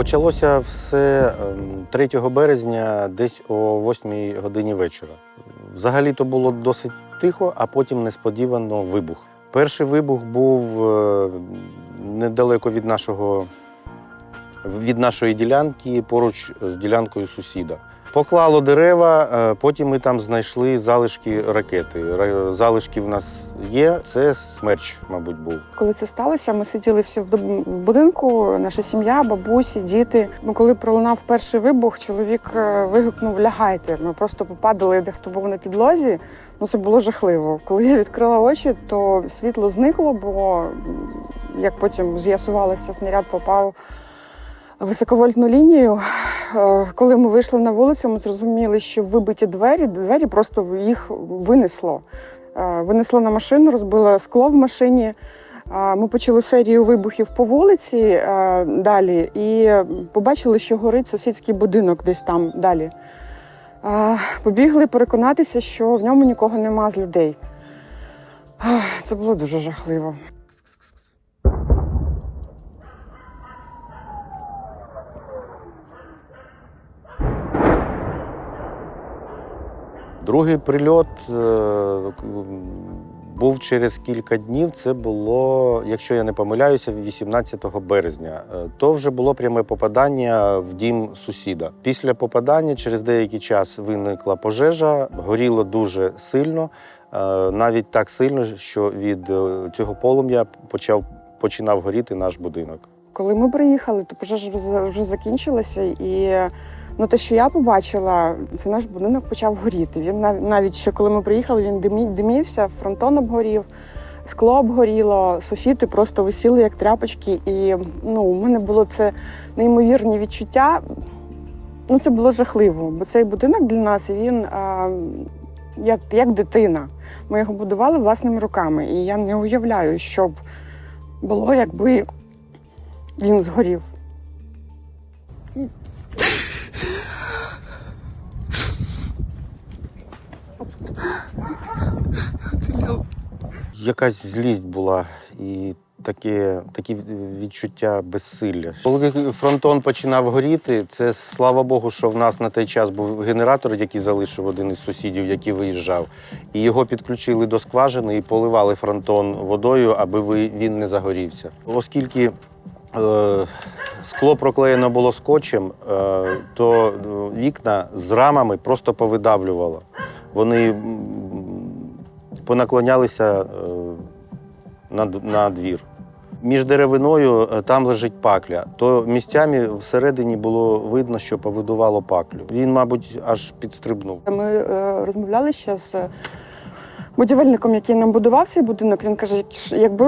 Почалося все ем, 3 березня, десь о 8 годині вечора. Взагалі то було досить тихо, а потім несподівано вибух. Перший вибух був е, недалеко від нашого від нашої ділянки, поруч з ділянкою сусіда. Поклало дерева, е, потім ми там знайшли залишки ракети. Залишки в нас є. Це смерч, мабуть, був. Коли це сталося, ми сиділи всі в будинку, наша сім'я, бабусі, діти. Ну, коли пролунав перший вибух, чоловік е, вигукнув Лягайте. Ми просто попадали, де хто був на підлозі. Ну це було жахливо. Коли я відкрила очі, то світло зникло, бо як потім з'ясувалося, снаряд попав високовольтну лінію. Е, Коли ми вийшли на вулицю, ми зрозуміли, що вибиті двері, двері просто їх винесло. Е, Винесло на машину, розбило скло в машині. Е, Ми почали серію вибухів по вулиці далі і побачили, що горить сусідський будинок десь там далі. Побігли переконатися, що в ньому нікого нема з людей. Це було дуже жахливо. Другий прильот е, був через кілька днів. Це було, якщо я не помиляюся, 18 березня. Е, То вже було пряме попадання в дім сусіда. Після попадання через деякий час виникла пожежа, горіло дуже сильно, е, навіть так сильно, що від цього полум'я почав починав горіти наш будинок. Коли ми приїхали, то пожежа вже закінчилася, і ну, те, що я побачила, це наш будинок почав горіти. Він нав- навіть ще коли ми приїхали, він димі, димівся, фронтон обгорів, скло обгоріло, софіти просто висіли як тряпочки. І ну, у мене було це неймовірні відчуття. Ну, це було жахливо, бо цей будинок для нас він а, як, як дитина. Ми його будували власними руками. І я не уявляю, що б було, якби він згорів. Якась злість була і таке, такі відчуття безсилля. Коли фронтон починав горіти, це слава Богу, що в нас на той час був генератор, який залишив один із сусідів, який виїжджав. І його підключили до скважини і поливали фронтон водою, аби він не загорівся. Оскільки е, скло проклеєно було скотчем, е, то вікна з рамами просто повидавлювало. Вони понаклонялися е, на, на двір. Між деревиною е, там лежить пакля, то місцями всередині було видно, що повидувало паклю. Він, мабуть, аж підстрибнув. Ми е, розмовляли ще з будівельником, який нам будував цей будинок. Він каже, якби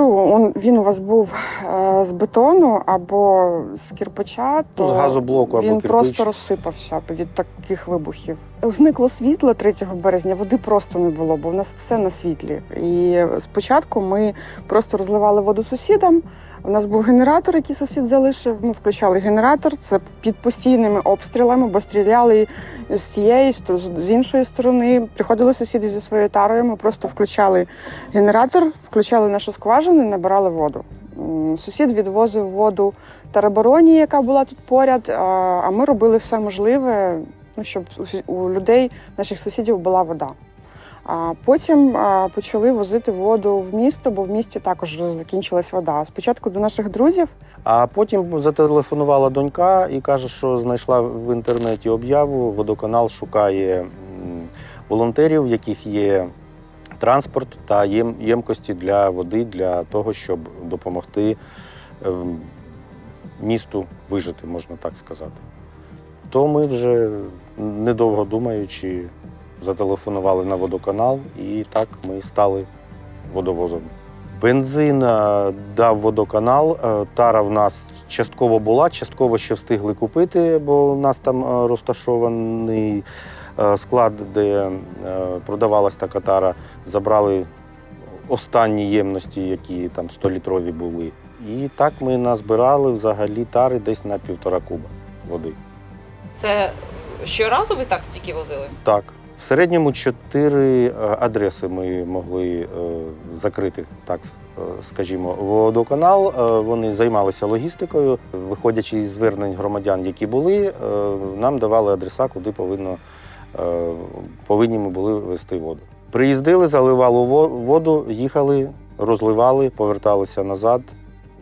він у вас був е, з бетону або з кірпича, то Ну, з газоблоку або він кирпич. просто розсипався від таких вибухів. Зникло світло 3 березня, води просто не було, бо в нас все на світлі. І спочатку ми просто розливали воду сусідам. У нас був генератор, який сусід залишив. Ми включали генератор. Це під постійними обстрілами, бо стріляли з цієї з іншої сторони. Приходили сусіди зі своєю тарою. Ми просто включали генератор, включали нашу скважину і набирали воду. Сусід відвозив воду Тарабароні, яка була тут поряд. а- ми робили все можливе, ну, щоб у людей, наших сусідів, була вода. Потім почали возити воду в місто, бо в місті також закінчилась вода. Спочатку до наших друзів А потім зателефонувала донька і каже, що знайшла в інтернеті об'яву. Водоканал шукає волонтерів, в яких є транспорт та ємкості для води для того, щоб допомогти ем, місту вижити, можна так сказати. То ми вже недовго думаючи, зателефонували на водоканал, і так ми стали водовозом. Бензин е, дав водоканал. е, Тара в нас частково була, частково ще встигли купити, бо у нас там е, розташований склад, де продавалась така тара. Забрали останні ємності, які там 100-літрові були. І так ми назбирали взагалі тари десь на півтора куба води. Це щоразу ви так стільки возили? Так, В середньому чотири е, адреси ми могли е, закрити, так е, скажімо. Водоканал вони займалися логістикою. Виходячи із звернень громадян, які були, нам давали адреса, куди повинно, повинні ми були вести воду. Приїздили, заливали воду, їхали, розливали, поверталися назад,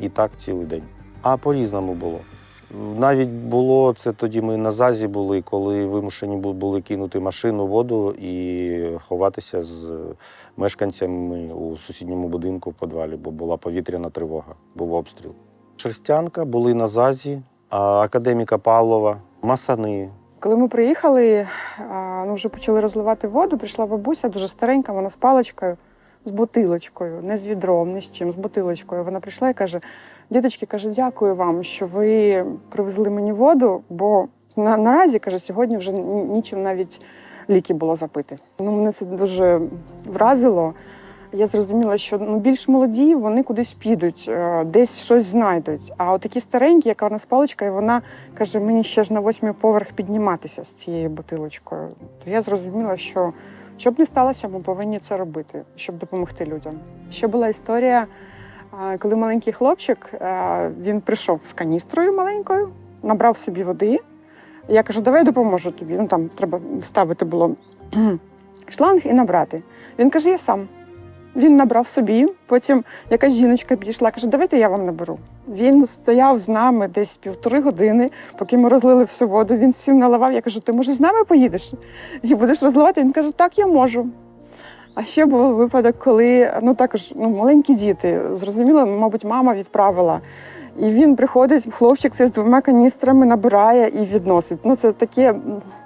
і так цілий день. А по-різному було. Навіть було це тоді. Ми на зазі були, коли вимушені були кинути машину, воду і ховатися з мешканцями у сусідньому будинку в подвалі, бо була повітряна тривога, був обстріл. Шерстянка були на зазі, академіка Павлова, Масани. Коли ми приїхали, ну вже почали розливати воду, прийшла бабуся дуже старенька, вона з паличкою, з бутилочкою, не з відром, не з чим, з бутилочкою. Вона прийшла і каже: діточки, каже, дякую вам, що ви привезли мені воду, бо на, наразі каже, сьогодні вже нічим навіть ліки було запити. Ну, мене це дуже вразило. Я зрозуміла, що ну, більш молоді вони кудись підуть, е, десь щось знайдуть. А от такі старенькі, яка вона з паличкою, вона каже, мені ще ж на восьмий поверх підніматися з цією бутилочкою. То я зрозуміла, що що б не сталося, ми повинні це робити, щоб допомогти людям. Ще була історія, коли маленький хлопчик він прийшов з каністрою маленькою, набрав собі води. Я кажу, давай допоможу тобі. Ну там треба вставити було шланг і набрати. Він каже, я сам. Він набрав собі, потім якась жіночка підійшла, каже, давайте я вам наберу. Він стояв з нами десь півтори години, поки ми розлили всю воду. Він всім наливав. Я кажу, ти може з нами поїдеш і будеш розливати? Він каже, так, я можу. А ще був випадок, коли ну також ну, маленькі діти, зрозуміло, мабуть, мама відправила. І він приходить, хлопчик цей з двома каністрами набирає і відносить. Ну, це таке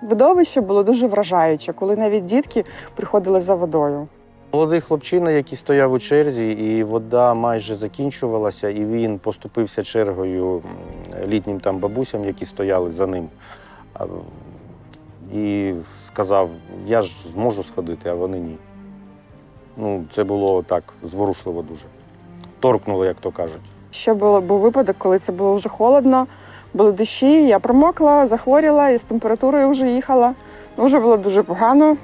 видовище було дуже вражаюче, коли навіть дітки приходили за водою. Молодий хлопчина, який стояв у черзі, і вода майже закінчувалася, і він поступився чергою літнім там бабусям, які стояли за ним. І сказав: я ж зможу сходити, а вони ні. Ну, це було так зворушливо дуже. Торкнуло, як то кажуть. Ще було, був випадок, коли це було вже холодно, були дощі, я промокла, захворіла і з температурою вже їхала. Ну, вже було дуже погано.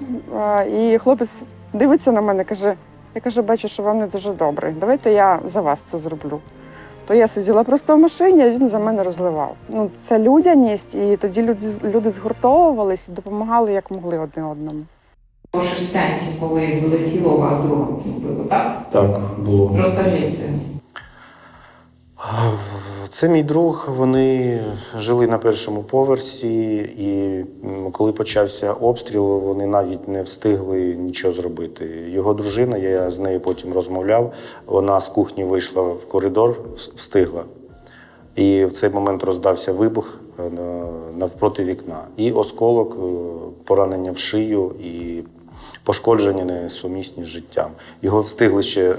І хлопець дивиться на мене, каже: я кажу, бачу, що вам не дуже добре. Давайте я за вас це зроблю. То я сиділа просто в машині, а він за мене розливав. Ну, це людяність, і тоді люди, люди згуртовувались і допомагали як могли одне одному. По шестянці, коли вилетіло у вас друга було, так? Так, було. Розкажіть це. Це мій друг. Вони жили на першому поверсі, і коли почався обстріл, вони навіть не встигли нічого зробити. Його дружина, я з нею потім розмовляв. Вона з кухні вийшла в коридор, встигла. І в цей момент роздався вибух е, навпроти вікна. І осколок, е, поранення в шию і пошкодження несумісні з життям. Його встигли ще е,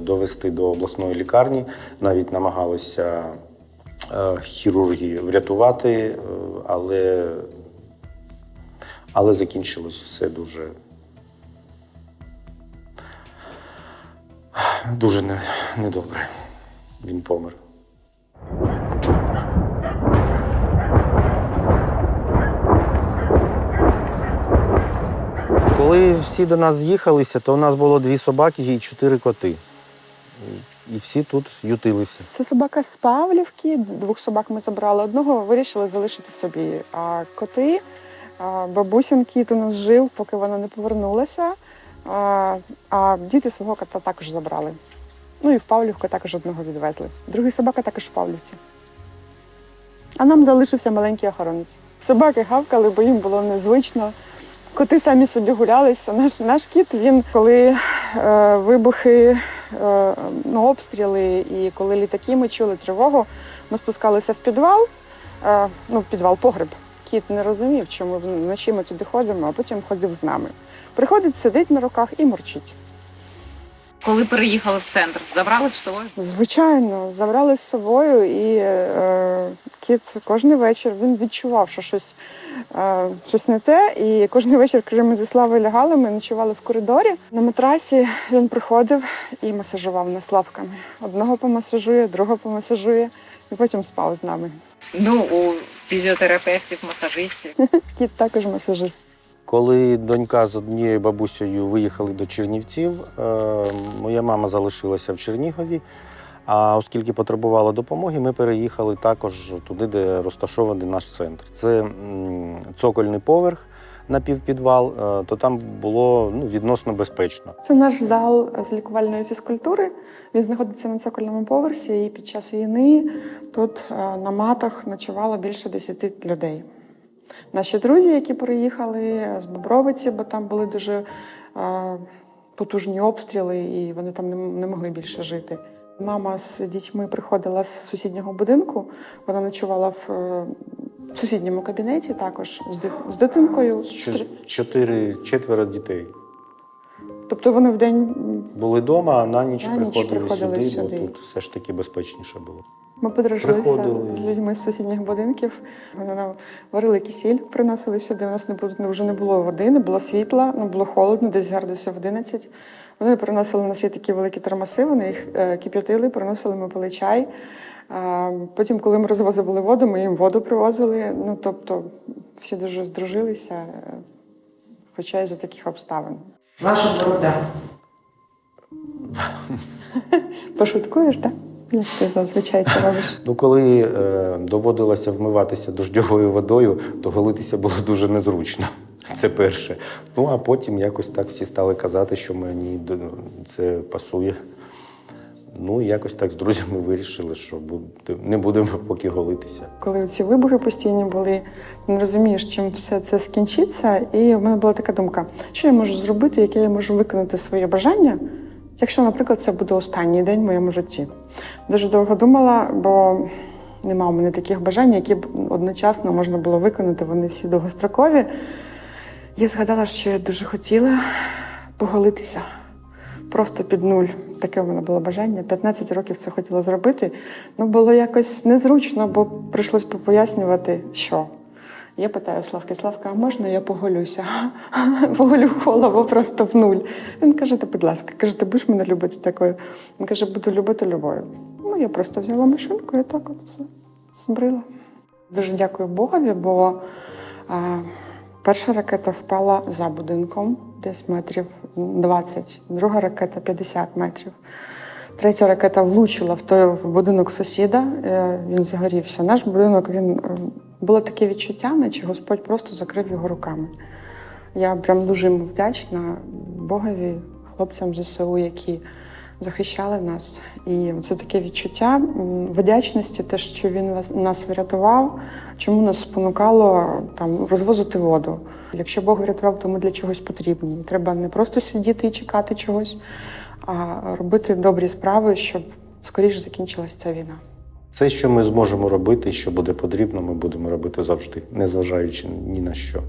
довести до обласної лікарні, навіть намагалися е, хірурги врятувати, е, але, але закінчилось все дуже. Дуже не, недобре. Він помер. Коли всі до нас з'їхалися, то у нас було дві собаки і чотири коти. І всі тут ютилися. Це собака з Павлівки. Двох собак ми забрали. Одного вирішили залишити собі. А коти, а, бабусин кіт у нас жив, поки вона не повернулася. А, а діти свого кота також забрали. Ну і в Павлівку також одного відвезли. Другий собака також в Павлівці. А нам залишився маленький охоронець. Собаки гавкали, бо їм було незвично. Коти самі собі гулялися. Наш, наш кіт, він коли е, вибухи, е, ну, обстріли і коли літаки ми чули тривогу, ми спускалися в підвал, е, ну, в підвал погреб. Кіт не розумів, чому вночі ми туди ходимо, а потім ходив з нами. Приходить, сидить на руках і мурчить. Коли переїхали в центр, забрали з собою? Звичайно, забрали з собою, і е, кіт кожен вечір він відчував, що щось, е, щось не те. І кожен вечір, коли ми зі Славою лягали, ми ночували в коридорі. На матрасі він приходив і масажував нас лапками. Одного помасажує, другого помасажує, і потім спав з нами. Ну, у фізіотерапевтів, масажистів. Кіт також масажист. Коли донька з однією бабусею виїхали до Чернівців, е, моя мама залишилася в Чернігові. А оскільки потребувала допомоги, ми переїхали також туди, де розташований наш центр. Це цокольний поверх на півпідвал, е, то там було ну, відносно безпечно. Це наш зал з лікувальної фізкультури. Він знаходиться на цокольному поверсі, і під час війни тут е, на матах ночувало більше 10 людей. Наші друзі, які приїхали з Бобровиці, бо там були дуже е, потужні обстріли, і вони там не, не могли більше жити. Мама з дітьми приходила з сусіднього будинку. Вона ночувала в е, сусідньому кабінеті також з, з дитинкою. Чотири, четверо дітей Тобто вони в день були вдома, а на ніч На ніч приходили, сюди, сюди. бо тут все ж таки безпечніше було. Ми подружилися з людьми з сусідніх будинків. Вони нам варили кисіль, приносили сюди. У нас не було, вже не було води, не було світла, ну було холодно, десь градусів 11. Вони приносили на свій такі великі термоси, вони їх е, кип'ятили, приносили, ми пили чай. Потім, коли ми розвозили воду, ми їм воду привозили. Ну, тобто, всі дуже здружилися, е, хоча й за таких обставин. Ваша борода. Пошуткуєш, так? Як ти зазвичай це робиш? Ну, коли е, доводилося вмиватися дождьовою водою, то голитися було дуже незручно. Це перше. Ну а потім якось так всі стали казати, що мені це пасує. Ну, якось так з друзями вирішили, що не будемо поки голитися. Коли ці вибухи постійні були, не розумієш, чим все це скінчиться. І в мене була така думка: що я можу зробити, яке я можу виконати своє бажання, якщо, наприклад, це буде останній день в моєму житті. Дуже довго думала, бо нема у мене таких бажань, які б одночасно можна було виконати. Вони всі довгострокові. Я згадала, що я дуже хотіла поголитися просто під нуль. Таке в мене було бажання. 15 років це хотіла зробити. Ну, було якось незручно, бо прийшлось пояснювати, що. Я питаю Славки, Славка, а можна я поголюся? Поголю голову просто в нуль. Він каже, та будь ласка, каже, ти будеш мене любити такою? Він каже, буду любити любою. Ну, я просто взяла машинку і так от все збрила. Дуже дякую Богові, бо а, перша ракета впала за будинком, десь метрів 20, друга ракета 50 метрів. Третя ракета влучила в той в будинок сусіда, е, він загорівся. Наш будинок він е, було таке відчуття, наче Господь просто закрив його руками. Я прям дуже йому вдячна Богові, хлопцям ЗСУ, які захищали нас. І це таке відчуття вдячності, те, що він нас врятував, чому нас спонукало там розвозити воду. Якщо Бог врятував, то ми для чогось потрібні. Треба не просто сидіти і чекати чогось, а робити добрі справи, щоб скоріше закінчилася ця війна. Все, що ми зможемо робити, що буде потрібно, ми будемо робити завжди, незважаючи ні на що.